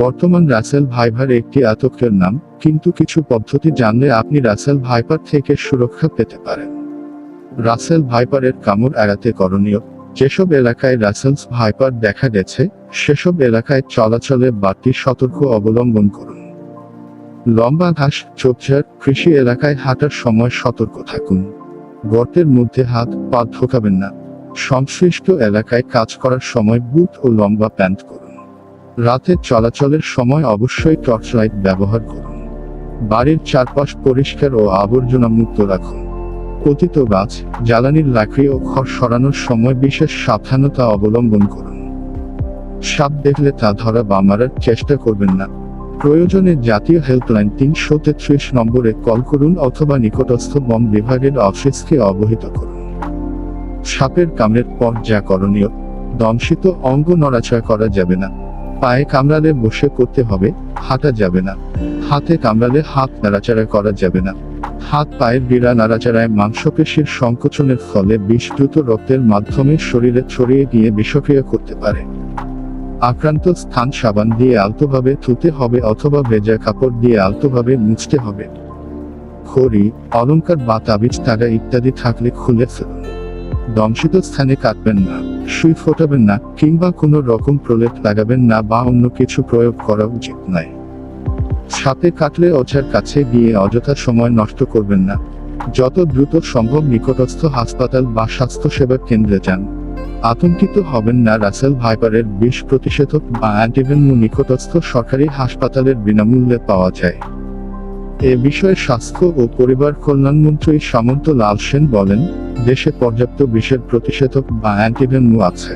বর্তমান রাসেল ভাইভার একটি আতঙ্কের নাম, কিন্তু কিছু পদ্ধতি জানলে আপনি রাসেল ভাইপার থেকে সুরক্ষা পেতে পারেন। রাসেল ভাইপারের কামড় এড়াতে করণীয়, যেসব এলাকায় রাসেলস ভাইপার দেখা গেছে, সেসব এলাকায় চলাচলে বাড়তি সতর্ক অবলম্বন করুন। লম্বা ঘাস, ঝোপঝাড়, কৃষি এলাকায় হাঁটার সময় সতর্ক থাকুন। গর্তের মধ্যে হাত, পা ঢোকাবেন না। সংশ্লিষ্ট এলাকায় কাজ করার সময় বুট ও লম্বা প্যান্ট করুন। রাতে চলাচলের সময় অবশ্যই টর্চ লাইট ব্যবহার করুন। বাড়ির চারপাশ পরিষ্কার ও আবর্জনা মুক্ত রাখুন। পতিত গাছ, জ্বালানির লাকড়ি ও খড় সরানোর সময় বিশেষ সাবধানতা অবলম্বন করুন। সাপ দেখলে তা ধরা বা মারার চেষ্টা করবেন না। প্রয়োজনে জাতীয় হেল্পলাইন তিনশো তেত্রিশ নম্বরে কল করুন অথবা নিকটস্থ বন বিভাগের অফিসকে অবহিত করুন। সাপের কামড়ের পর যা করণীয়, দংশিত অঙ্গ নড়াচড়া করা যাবে না। পায়ে কামড়ালে বসে করতে হবে, হাঁটা যাবে না। হাতে কামড়ালে হাত নাড়াচাড়া করা যাবে না। হাত পায়ের বিড়া নাড়াচাড়ায় মাংসপেশির সংকোচনের ফলে বিষ দ্রুত রক্তের মাধ্যমে শরীরে ছড়িয়ে গিয়ে বিষক্রিয়া করতে পারে। আক্রান্ত স্থান সাবান দিয়ে আলতোভাবে থুতে হবে অথবা ভেজা কাপড় দিয়ে আলতোভাবে মুছতে হবে। খড়ি, অলংকার বা তাবিজ, তাগা ইত্যাদি থাকলে খুলে ফেলুন। দংশিত স্থানে কাটবেন না, সুই ফোটাবেন না, কিংবা কোনো রকম প্রলেপ লাগাবেন না বা অন্য কিছু প্রয়োগ করা উচিত নয়। সাপে কাটলে ওঝার কাছে গিয়ে অযথা সময় নষ্ট করবেন না। যত দ্রুত সম্ভব নিকটস্থ হাসপাতাল বা স্বাস্থ্যসেবা কেন্দ্রে যান। আতঙ্কিত হবেন না রাসেল ভাইপারের বিষ প্রতিষেধক বা অ্যান্টিভেনমু নিকটস্থ সরকারি হাসপাতালের বিনামূল্যে পাওয়া যায়। এ বিষয়ে স্বাস্থ্য ও পরিবার কল্যাণমন্ত্রী সামন্ত লাল সেন বলেন, দেশে পর্যাপ্ত বিষের প্রতিষেধক বা অ্যান্টিভেনমু আছে।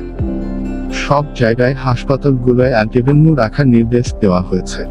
সব জায়গায় হাসপাতালগুলোয় অ্যান্টিভেনমু রাখার নির্দেশ দেওয়া হয়েছে।